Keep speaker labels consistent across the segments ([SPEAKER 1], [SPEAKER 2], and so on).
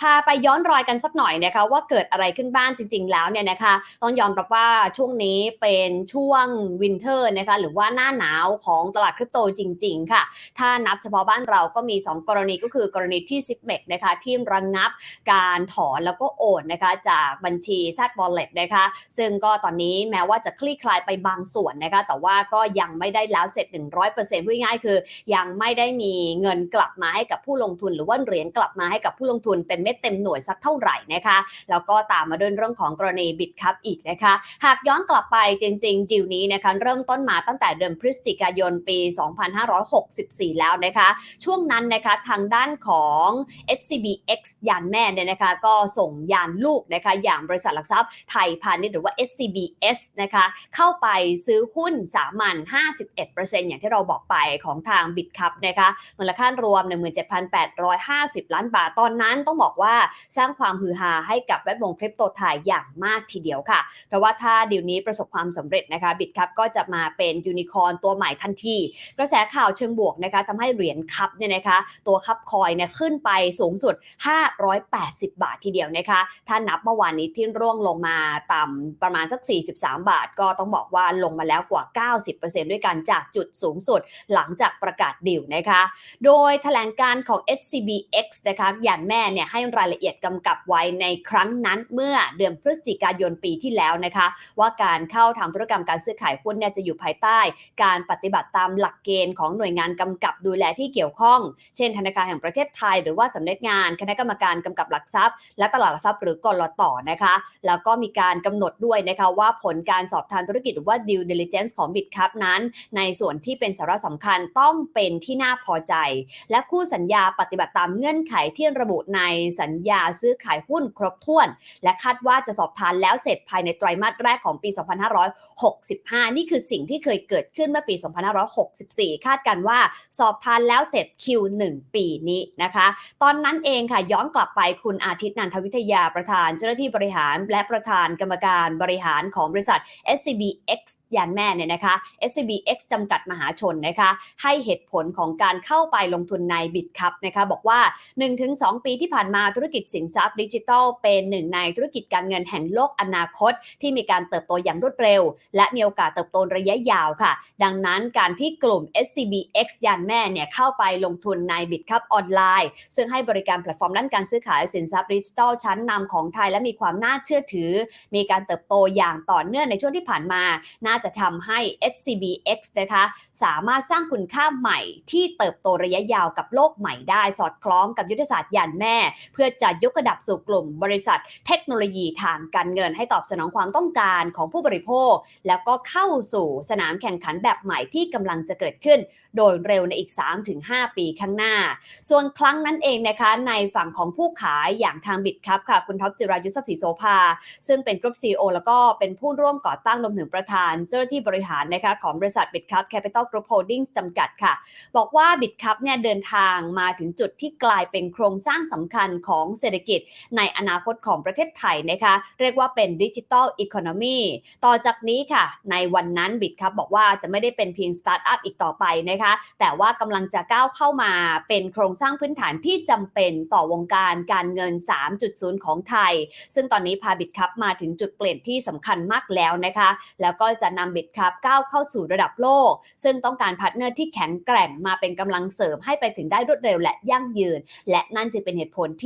[SPEAKER 1] พาไปย้อนรอยกันสักหน่อยนะคะว่าเกิดอะไรขึ้นบ้างจริง ๆ แล้วเนี่ยนะคะต้องยอมรับว่าช่วงนี้เป็นช่วงวินเทอร์นะคะหรือว่าหน้าหนาวของตลาดคริปโตจริง ๆ ค่ะ ถ้านับเฉพาะบ้านเราก็มี 2 กรณีก็คือกรณีที่ s i p m e x นะคะที่ระงงับการถอนแล้วก็โอนนะคะจากบัญชี z Wallet นะคะซึ่งก็ตอนนี้แม้ว่าจะคลี่คลายไปบางส่วนนะคะแต่ว่าก็ยังไม่ได้แล้วเสร็จ 100%พูดง่ายๆคือ ยังไม่ได้มีเงินกลับมาให้กับผู้ลงทุน หรือว่าเหรียญกลับมาให้กับผู้ลงทุนเต็มเม็ดเต็มหน่วยสักเท่าไหร่นะคะ แล้วก็ตามมาด้วยเรื่องของกรณีบิตคัพอีกนะคะ หากย้อนกลับไปจริง ๆ ดิวนี้นะคะเริ่มต้นมาตั้งแต่เดือนพฤศจิกายนปี 2564 แล้วนะคะ ช่วงนั้นนะคะทางด้านของ SCBX ยานแม่เนี่ยนะคะก็ส่งยานลูกนะคะอย่างบริษัทหลักทรัพย์ไทยพาณิชย์หรือว่า SCBS นะคะเข้าไปซื้อหุ้นสามัญ 51%อย่างที่เราบอกไปของทางบิตคัพนะคะมูลค่ารวม 17,850 ล้านบาทตอนนั้นต้องบอกว่าสร้างความฮือฮาให้กับแวดวงคริปโตไทยอย่างมากทีเดียวค่ะ เพราะว่าถ้าดีลนี้ประสบความสำเร็จนะคะบิตคัพก็จะมาเป็นยูนิคอร์นตัวใหม่ทันที กระแสข่าวเชิงบวกนะคะทำให้เหรียญคัพเนี่ยนะคะตัวคัพคอยเนี่ยขึ้นไปสูงสุด 580 บาททีเดียวนะคะถ้านับเมื่อวานนี้ที่ร่วงลงมาต่ำประมาณสัก 43 บาท ก็ต้องบอกว่าลงมาแล้วกว่า 90%ด้วยกันจากจุดสูงสุด หลังจากประกาศดิวนะคะ โดยแถลงการของ SCBX นะคะยานแม่เนี่ยให้รายละเอียดกำกับไว้ในครั้งนั้นเมื่อเดือนพฤศจิกายนปีที่แล้วนะคะ ว่าการเข้าทำธุรกรรมการซื้อขายหุ้นเนี่ยจะอยู่ภายใต้ การปฏิบัติตามหลักเกณฑ์ของหน่วยงานกำกับดูแลที่เกี่ยวข้อง เช่นธนาคารแห่งประเทศไทย หรือว่าสำนักงานคณะกรรมการกำกับหลักทรัพย์ และตลาดหลักทรัพย์หรือกรตนะคะ แล้วก็มีการกำหนดด้วยนะคะว่าผลการสอบทานธุรกิจหรือว่า due diligence ของ BitCup นั้น ในส่วนที่เป็นสาระสำคัญต้องเป็นที่น่าพอใจ และคู่สัญญาปฏิบัติตามเงื่อนไขที่ระบุในสัญญาซื้อขายหุ้นครบถ้วน และคาดว่าจะสอบทานแล้วเสร็จภายในไตรมาสแรกของปี 2565 นี่คือสิ่งที่เคยเกิดขึ้นเมื่อปี 2564 คาดกันว่าสอบทานแล้วเสร็จ Q1 ปีนี้นะคะ ตอนนั้นเองค่ะย้อนกลับไปคุณอาทิตย์นันทวิทยาประธาน เจ้าหน้าที่บริหารและประธานกรรมการบริหารของบริษัท SCBX ยานแม่เนี่ยนะคะ SCBX จำกัดมหาชนนะคะให้เหตุผลของการเข้าไปลงทุนใน BitCup นะคะบอกว่า 1-2 ปีที่ผ่านมาธุรกิจสินทรัพย์ดิจิทัลเป็นหนึ่งในธุรกิจการเงินแห่งโลกอนาคต ที่มีการเติบโตอย่างรวดเร็ว และมีโอกาสเติบโตระยะยาวค่ะ ดังนั้นการที่กลุ่ม SCBX ยานแม่เนี่ยเข้าไปลงทุนใน BitCup ออนไลน์ ซึ่งให้บริการแพลตฟอร์มด้านการซื้อขายสินทรัพย์ดิจิทัลชั้นนำของไทยและมีความน่าเชื่อถือ มีการเติบโตอย่างต่อเนื่องในช่วงที่ผ่านมา น่าจะทำให้ SCBX นะคะสามารถสร้างคุณค่าใหม่ที่เติบโตระยะยาวกับโลกใหม่ได้ สอดคล้องกับยุทธศาสตร์ยานแม่พื่อจะยกระดับสู่กลุ่มบริษัท เทคโนโลยีทางการเงินให้ตอบสนองความต้องการของผู้บริโภค แล้วก็เข้าสู่สนามแข่งขันแบบใหม่ที่กำลังจะเกิดขึ้น โดยเร็วในอีก 3-5 ปีข้างหน้า ส่วนครั้งนั้นเองนะคะในฝั่งของผู้ขายอย่างทางบิตครับค่ะคุณท็อปจิรายุทธศรีโสภา ซึ่งเป็นกรุ๊ปซีอแล้วก็เป็นผู้ร่วมก่อตั้งรวมถึงประธาน เจ้าหน้าที่บริหารนะคะของบริษัทบิตครับแคปิตอลกรุ๊ปโฮลดิ้งจำกัดค่ะ บอกว่าบิตครับเนี่ยเดินทางมาถึงจุดที่กลายเป็นโครงสร้างสำคัญของเศรษฐกิจในอนาคตของประเทศไทยนะคะเรียกว่าเป็นดิจิทัลอีโคโนมีต่อจากนี้ค่ะ ในวันนั้นบิตครับบอกว่าจะไม่ได้เป็นเพียงสตาร์ทอัพอีกต่อไปนะคะแต่ว่ากำลังจะก้าวเข้ามาเป็นโครงสร้างพื้นฐานที่จำเป็นต่อวงการการเงิน 3.0 ของไทย ซึ่งตอนนี้พาบิตคัพมาถึงจุดเปลี่ยนที่สำคัญมากแล้วนะคะ แล้วก็จะนำบิตคัพก้าวเข้าสู่ระดับโลก ซึ่งต้องการพาร์ทเนอร์ที่แข็งแกร่งมาเป็นกำลังเสริมให้ไปถึงได้รวดเร็วและยั่งยืน และนั่นจึงเป็นเหตุผลที่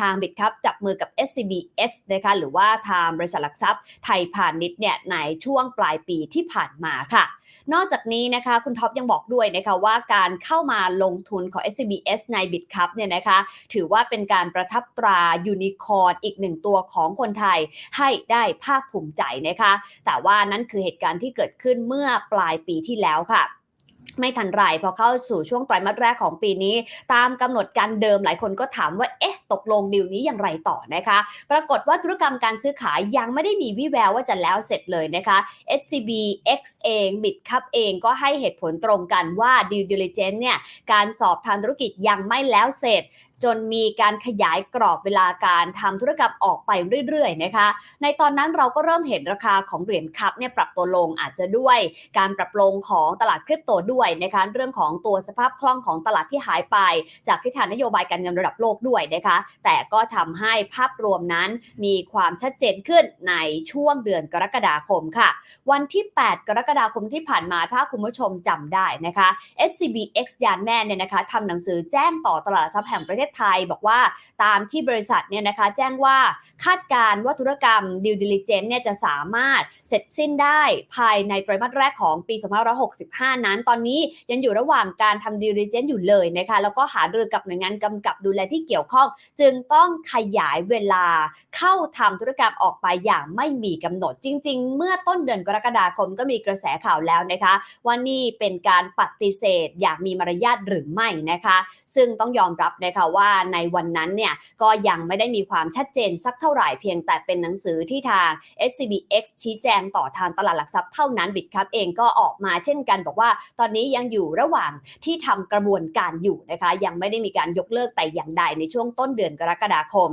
[SPEAKER 1] ทางบิตคัพจับมือกับ SCBS นะคะหรือว่าทางบริษัทหลักทรัพย์ไทยพาณิชย์เนี่ยในช่วงปลายปีที่ผ่านมาค่ะ นอกจากนี้นะคะคุณท็อปยังบอกด้วยนะคะว่าการเข้ามาลงทุนของ SCBS ใน BitCup เนี่ยนะคะถือว่าเป็นการประทับตรายูนิคอร์นอีกหนึ่งตัวของคนไทยให้ได้ภาคภูมิใจนะคะ แต่ว่านั่นคือเหตุการณ์ที่เกิดขึ้นเมื่อปลายปีที่แล้วค่ะ ไม่ทันไรพอเข้าสู่ช่วงไตรมาสแรกของปีนี้ ตามกำหนดการเดิมหลายคนก็ถามว่า เอ๊ะ ตกลงดีลนี้อย่างไรต่อนะคะ ปรากฏว่าธุรกรรมการซื้อขายยังไม่ได้มีวิแววว่าจะแล้วเสร็จเลยนะคะ SCB X เอง BitCup เองก็ให้เหตุผลตรงกันว่า due diligence เนี่ย การสอบทางธุรกิจยังไม่แล้วเสร็จ จนมีการขยายกรอบเวลาการทำธุรกรรมออกไปเรื่อยๆนะคะ ในตอนนั้นเราก็เริ่มเห็นราคาของเหรียญคัพเนี่ยปรับตัวลงอาจจะด้วย การปรับลงของตลาดคริปโตด้วยนะคะเรื่องของตัวสภาพคล่องของตลาดที่หายไป จากทิศทางนโยบายการเงินระดับโลกด้วยนะคะ แต่ก็ทำให้ภาพรวมนั้นมีความชัดเจนขึ้นในช่วงเดือนกรกฎาคมค่ะ วันที่ 8 กรกฎาคมที่ผ่านมาถ้าคุณผู้ชมจำได้นะคะ SCBX ยานแม่เนี่ยนะคะทำหนังสือแจ้งต่อตลาดทรัพย์แห่งประเทศไทยบอกว่าตามที่บริษัทเนี่ยนะคะแจ้งว่าคาดการว่าธุรกรรม due diligence เนี่ยจะสามารถเสร็จสิ้นได้ภายในไตรมาสแรกของปี 2565 นั้น ตอนนี้ยังอยู่ระหว่างการทำ due diligence อยู่เลยนะคะแล้วก็หารือกับหน่วยงานกำกับดูแลที่เกี่ยวข้อง จึงต้องขยายเวลาเข้าทำธุรกรรมออกไปอย่างไม่มีกำหนดจริง ๆ เมื่อต้นเดือนกรกฎาคมก็มีกระแสข่าวแล้วนะคะว่านี่เป็นการปฏิเสธอย่างมีมารยาทหรือไม่นะคะ ซึ่งต้องยอมรับนะคะว่า่าในวันนั้นเนี่ยก็ยังไม่ได้มีความชัดเจนสักเท่าไหร่เพียงแต่เป็นหนังสือที่ทาง SCBX ชี้แจงต่อทางตลาดหลักทรัพย์เท่านั้นบิตครับเองก็ออกมาเช่นกัน บอกว่าตอนนี้ยังอยู่ระหว่างที่ทำกระบวนการอยู่นะคะยังไม่ได้มีการยกเลิกแต่อย่างใดในช่วงต้นเดือนกรกฎาคม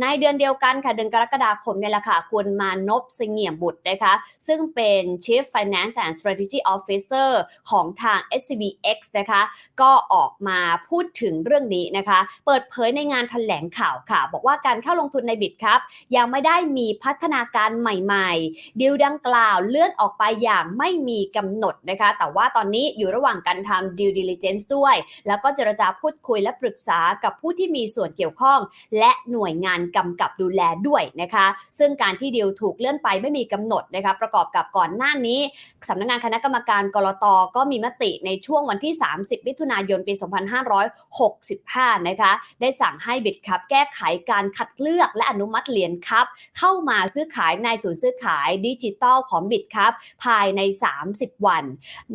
[SPEAKER 1] ในเดือนเดียวกันค่ะเดือนกรกฎาคมเนี่ยแหละค่ะคุณมานพเสงี่ยมบุตรนะคะซึ่งเป็น Chief Finance and Strategy Officer ของทาง SCBX นะคะก็ออกมาพูดถึงเรื่องนี้นะคะเปิดเผยในงานถแถลงข่าวค่ะ บอกว่าการเข้าลงทุนในบิตครับ ยังไม่ได้มีพัฒนาการใหม่ๆดีลดังกล่าวเลื่อนออกไปอย่างไม่มีกำหนดนะคะ แต่ว่าตอนนี้อยู่ระหว่างการทำ due diligence ด้วย แล้วก็เจรจาพูดคุยและปรึกษากับผู้ที่มีส่วนเกี่ยวข้อง และหน่วยงานกำกับดูแลด้วยนะคะ ซึ่งการที่ดีลถูกเลื่อนไปไม่มีกำหนดนะคะประกอบกับก่อนหน้านี้สำนักงานคณะกรรมการกรตก็มีมติในช่วงวันที่ 30 มิถุนายน ปี 2565 นะคะได้สั่งให้บิตครับแก้ไขการคัดเลือกและอนุมัติเหรียญครับเข้ามาซื้อขายในศูนย์ซื้อขายดิจิตอลของบิตครับภายใน 30 วัน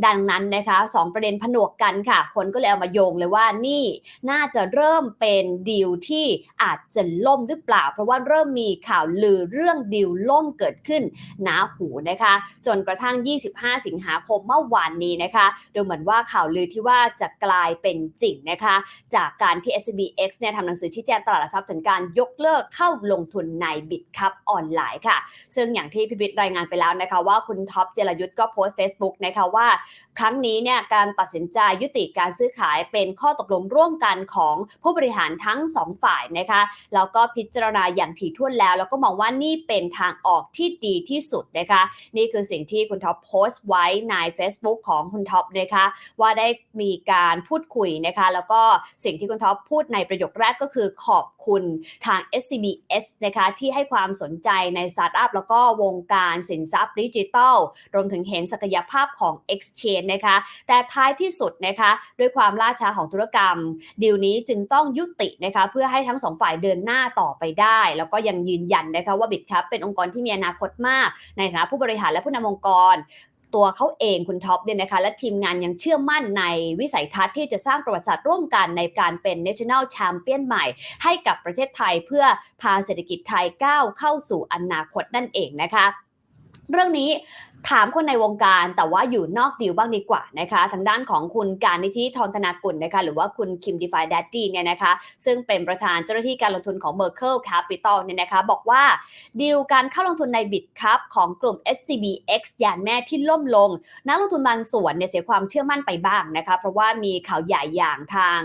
[SPEAKER 1] ดังนั้นนะคะสองประเด็นผนวกกันค่ะ คนก็เลยเอามาโยงเลยว่านี่น่าจะเริ่มเป็นดีลที่อาจจะล่มหรือเปล่า เพราะว่าเริ่มมีข่าวลือเรื่องดีลล่มเกิดขึ้นหนาหูนะคะ จนกระทั่ง 25 สิงหาคมเมื่อวานนี้นะคะดูเหมือนว่าข่าวลือที่ว่าจะกลายเป็นจริงนะคะ จากการที่ SBX เนี่ยทำหนังสือชี้แจงตลาดหลักทรัพย์ถึงการยกเลิกเข้าลงทุนในบิตคัพออนไลน์ค่ะ ซึ่งอย่างที่พิพิธรายงานไปแล้วนะคะว่าคุณท็อปเจรยุทธ์ก็โพสต์ Facebook นะคะว่า ครั้งนี้เนี่ยการตัดสินใจยุติการซื้อขายเป็นข้อตกลงร่วมกันของผู้บริหารทั้งสองฝ่ายนะคะแล้วก็พิจารณาอย่างถี่ถ้วนแล้ว แล้วก็มองว่านี่เป็นทางออกที่ดีที่สุดนะคะนี่คือสิ่งที่คุณท็อปโพสต์ไว้ใน Facebook ของคุณท็อปนะคะว่าได้มีการพูดคุยนะคะแล้วก็สิ่งที่คุณท็อปพูดในประโยคแรกก็คือขอบคุณทาง SCBS นะคะที่ให้ความสนใจในสตาร์ทอัพแล้วก็วงการสินทรัพย์ดิจิทัล รวมถึงเห็นศักยภาพของ Exchange นะคะ แต่ท้ายที่สุดนะคะด้วยความล่าช้าของธุรกรรม ดีลนี้จึงต้องยุตินะคะเพื่อให้ทั้งสองฝ่ายเดินหน้าต่อไปได้ แล้วก็ยังยืนยันนะคะว่าบิตครับเป็นองค์กรที่มีอนาคตมาก ในฐานะผู้บริหารและผู้นำองค์กร ตัวเขาเองคุณท็อปเนี่ยนะคะและทีมงานยังเชื่อมั่นในวิสัยทัศน์ที่จะสร้างประวัติศาสตร์ร่วมกันในการเป็น national champion ใหม่ ให้กับประเทศไทยเพื่อพาเศรษฐกิจไทยก้าวเข้าสู่อนาคตนั่นเองนะคะเรื่องนี้ ถามคนในวงการแต่ว่าอยู่นอกดิวบ้างดีกว่านะคะ ทางด้านของคุณการนิธิทรธนากุลนะคะหรือว่าคุณคิมดีฟายดัตตี้เนี่ยนะคะ ซึ่งเป็นประธานเจ้าหน้าที่การลงทุนของ Merkle Capital เนี่ยนะคะ บอกว่าดีลการเข้าลงทุนในบิตคัพของกลุ่ม SCBX ยานแม่ที่ล่มลง นักลงทุนบางส่วนเนี่ยเสียความเชื่อมั่นไปบ้างนะคะ เพราะว่ามีข่าวใหญ่อย่างทาง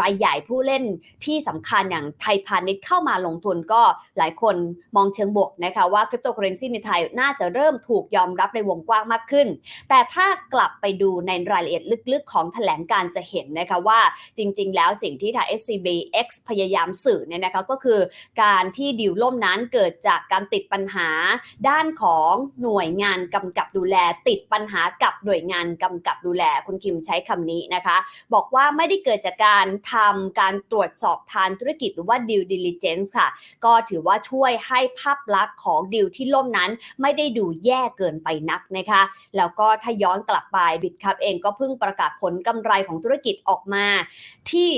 [SPEAKER 1] รายใหญ่ผู้เล่นที่สำคัญอย่างไทยพาณิชย์เข้ามาลงทุนก็หลายคนมองเชิงบวกนะคะว่าคริปโตเคอเรนซีในไทยน่าจะเริ่มถูกยอมอมรับในวงกว้างมากขึ้น แต่ถ้ากลับไปดูในรายละเอียดลึกๆ ของแถลงการจะเห็นนะคะว่าจริง ๆ แล้วสิ่งที่ทาง SCBX พยายามสื่อเนี่ยนะคะก็คือการที่ดิวล่มนั้นเกิดจากการติดปัญหาด้านของหน่วยงานกำกับดูแล ติดปัญหากับหน่วยงานกำกับดูแลคุณคิมใช้คำนี้นะคะ บอกว่าไม่ได้เกิดจากการทำการตรวจสอบทางธุรกิจหรือว่า due diligence ค่ะ ก็ถือว่าช่วยให้ภาพลักษณ์ของดิวที่ล่มนั้น ไม่ได้ดูแย่เกินไปนักนะคะ แล้วก็ถ้าย้อนกลับไปบิตครับเองก็เพิ่งประกาศผลกำไรของธุรกิจออกมาที่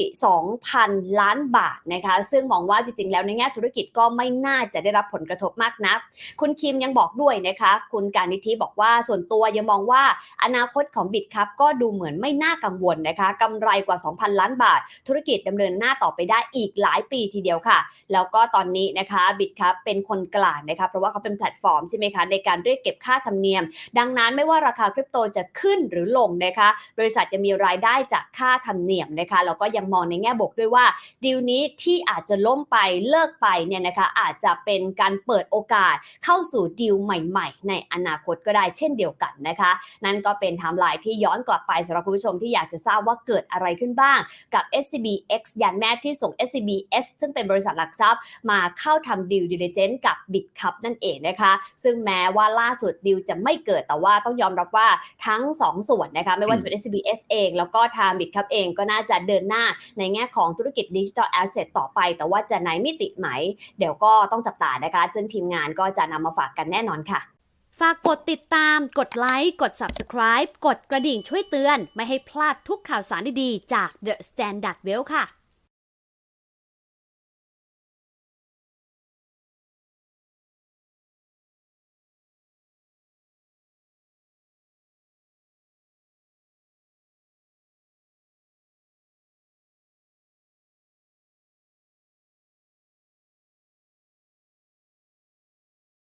[SPEAKER 1] 2,000 ล้านบาทนะคะ ซึ่งมองว่าจริงๆ แล้วในแง่ธุรกิจก็ไม่น่าจะได้รับผลกระทบมากนัก คุณคิมยังบอกด้วยนะคะ คุณการนิธิบอกว่าส่วนตัวยังมองว่าอนาคตของบิตครับก็ดูเหมือนไม่น่ากังวลนะคะกำไรกว่า 2,000 ล้านบาท ธุรกิจดำเนินหน้าต่อไปได้อีกหลายปีทีเดียวค่ะ แล้วก็ตอนนี้นะคะบิตครับเป็นคนกลางนะคะเพราะว่าเขาเป็นแพลตฟอร์มใช่ไหมคะในการเรียกเก็บค่าธรรมเนียม ดังนั้นไม่ว่าราคาคริปโตจะขึ้นหรือลงนะคะ บริษัทจะมีรายได้จากค่าธรรมเนียมนะคะแล้วก็ยังมองในแง่บวกด้วยว่าดีลนี้ที่อาจจะล่มไปเลิกไปเนี่ยนะคะอาจจะเป็นการเปิดโอกาสเข้าสู่ดีลใหม่ ๆ ในอนาคตก็ได้เช่นเดียวกันนะคะ นั่นก็เป็นไทม์ไลน์ที่ย้อนกลับไปสำหรับคุณผู้ชมที่อยากจะทราบว่าเกิดอะไรขึ้นบ้างกับ SCBX ยันแม่ที่ส่ง SCBS ซึ่งเป็นบริษัทหลักทรัพย์มาเข้าทำดีลดิลิเจนต์กับ BitCup นั่นเองนะคะ ซึ่งแม้ว่าล่าสุดดีลจะไม่เกิดแต่ว่าต้องยอมรับว่าทั้ง 2 ส่วนนะคะไม่ว่าจะเป็น SCBS เอง แล้วก็ทาง BitCup เองก็น่าจะเดินหน้าในแง่ของธุรกิจดิจิทัลแอสเซทต่อไป แต่ว่าจะในมิติไหนเดี๋ยวก็ต้องจับตานะคะ ซึ่งทีมงานก็จะนำมาฝากกันแน่นอนค่ะ ฝากกดติดตาม กดไลค์กด Subscribe กดกระดิ่งช่วยเตือน ไม่ให้พลาดทุกข่าวสารดีๆจาก The Standard Well ค่ะ